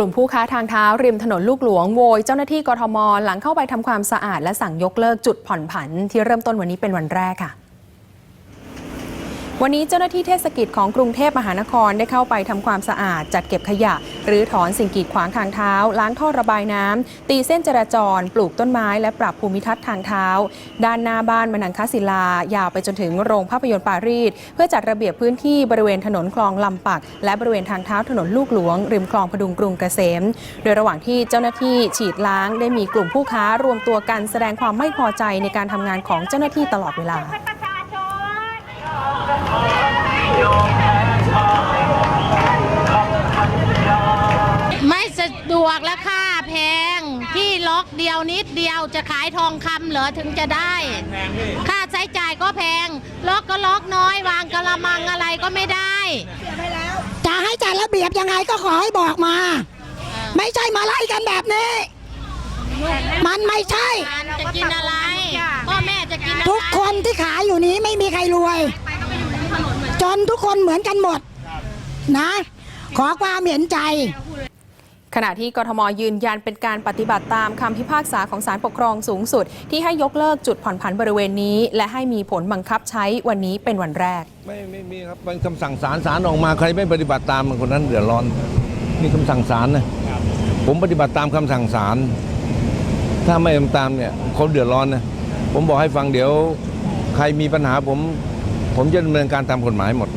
ลุ่มผู้ค้าทางเท้าริมถนนลูกหลวงโวยเจ้าหน้าที่กทม หลังเข้าไปทำความสะอาดและสั่งยกเลิกจุดผ่อนผันที่เริ่มต้นวันนี้เป็นวันแรกค่ะ วันนี้เจ้าหน้าที่เทศกิจของกรุงเทพมหานครได้เข้าไปทำความสะอาด จัดเก็บขยะ หรือถอนสิ่งกีดขวางทางเท้า ล้างท่อระบายน้ำตีเส้นจราจร ปลูกต้นไม้ และปรับภูมิทัศน์ทางเท้า ด้านหน้าบ้านมนังคศิลา ยาวไปจนถึงโรงภาพยนตร์ปารีส เพื่อจัดระเบียบพื้นที่บริเวณถนนคลองลำปัก และบริเวณทางเท้าถนนลูกหลวง ริมคลองพดุงกรุงเกษม โดยระหว่างที่เจ้าหน้าที่ฉีดล้างได้มีกลุ่มผู้ค้ารวมตัวกันแสดงความไม่พอใจในการทำงานของเจ้าหน้าที่ตลอดเวลา ไม่สะดวกและค่าแพง ที่ล็อกเดียวนิดเดียวจะขายทองคำเหรอถึงจะได้ ค่าใช้จ่ายก็แพง ล็อกก็ล็อกน้อย วางกระมังอะไรก็ไม่ได้ จะให้จัดระเบียบยังไงก็ขอให้บอกมา ไม่ใช่มาไล่กันแบบนี้ มันไม่ใช่ จะกินอะไรพ่อแม่จะกินอะไรทุกคนที่ขายอยู่นี้ไม่มีใครรวย จนทุกคนเหมือนกันหมดนะ ขอความเห็นใจ ขณะที่กทมยืนยันเป็นการปฏิบัติตามคำพิพากษาของศาลปกครองสูงสุด ที่ให้ยกเลิกจุดผ่อนผันบริเวณนี้ และให้มีผลบังคับใช้วันนี้เป็นวันแรก ไม่ไม่มีครับเป็นคำสั่งศาลศาลออกมาใครไม่ปฏิบัติตามคนนั้นเดือดร้อนนี่คำสั่งศาลนะผมปฏิบัติตามคำสั่งศาลถ้าไม่ทำตามเนี่ยเขาเดือดร้อนนะผมบอกให้ฟังเดี๋ยว ใครมีปัญหาผม ผมจะดำเนินการตามกฎหมายหมด